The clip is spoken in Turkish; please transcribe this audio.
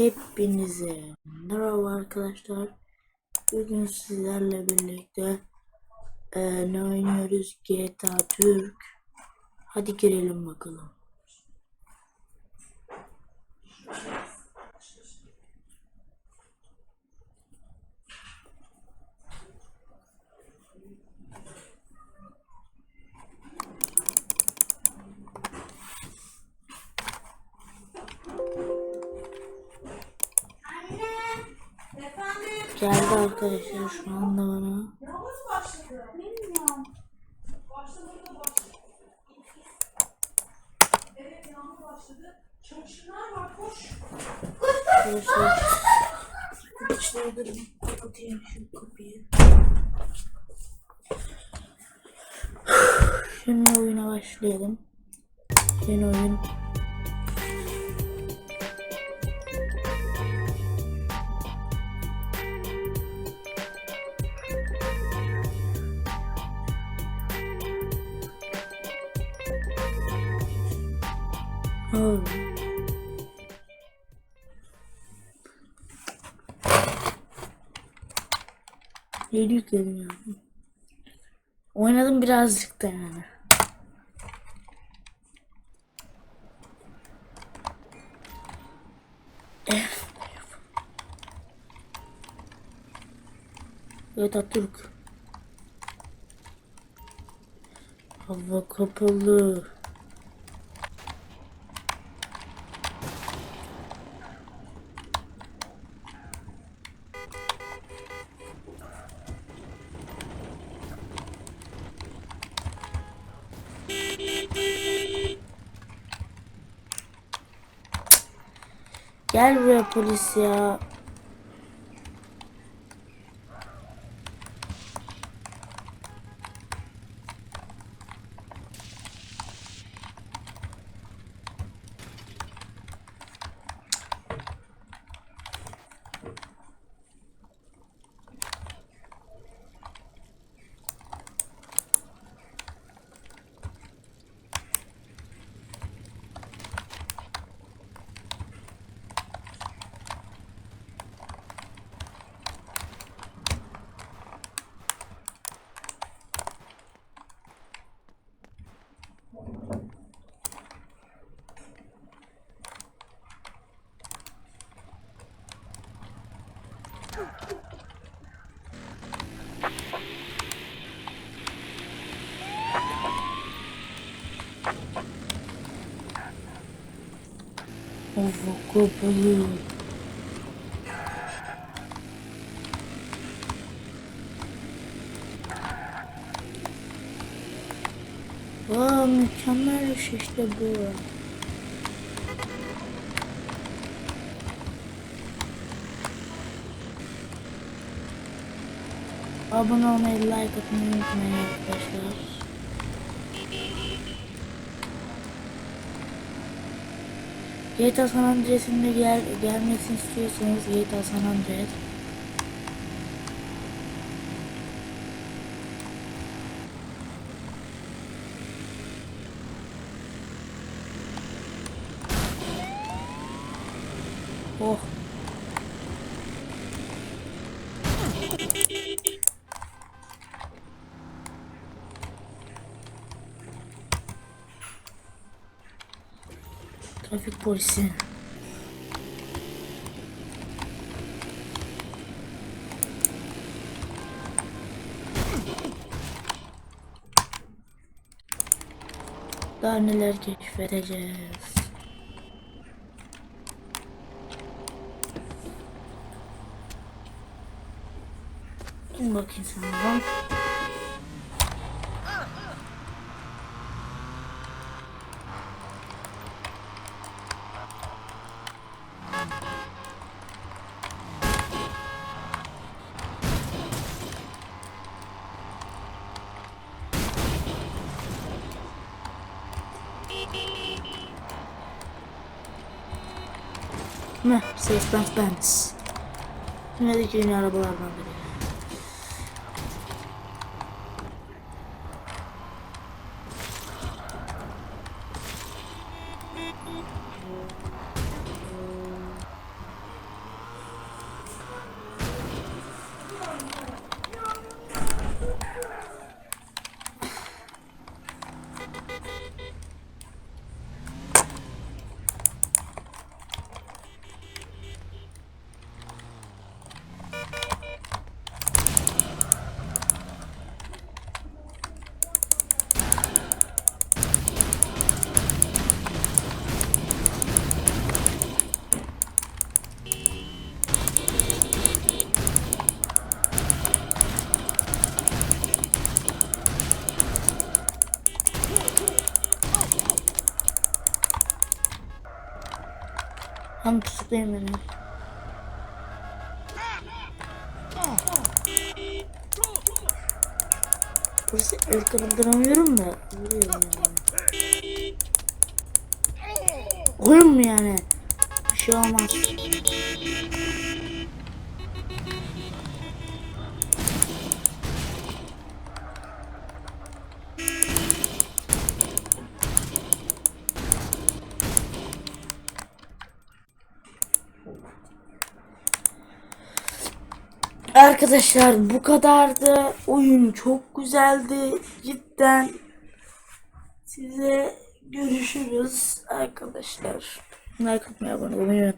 Hepinize merhaba arkadaşlar. Bugün sizlerle birlikte eee, ne oynuyoruz? GTA Türk. Hadi girelim bakalım. Geldi arkadaşlar şu anda bana. Arkadaşlar durun kapatayım şu kapıyı. Şimdi oyuna başlayalım. Yeni oyun. Yeni yükledim ya. Oynadım birazcık da yani. Evet Atatürk. Hava kapalı. Buraya polis ya. Hava kapalı. Aa mükemmel bir şey işte bu. Abone olmayı, like atmayı unutmayın arkadaşlar. GTA San Andreas'ın da gel gelmesini istiyorsanız GTA San Andreas Oh. Trafik polisi. Daha neler keşfedeceğiz. Bakayım sana. Mercedes Benz. Dünyadaki yeni arabalardan biri. Tam tutuklayın beni. Burası el kaldıramıyorum da. Vuruyorum yani. Oyun mu yani? Bir şey olmaz. Arkadaşlar bu kadardı. Oyun çok güzeldi. Cidden size görüşürüz arkadaşlar. Like atmayı abone olmayı.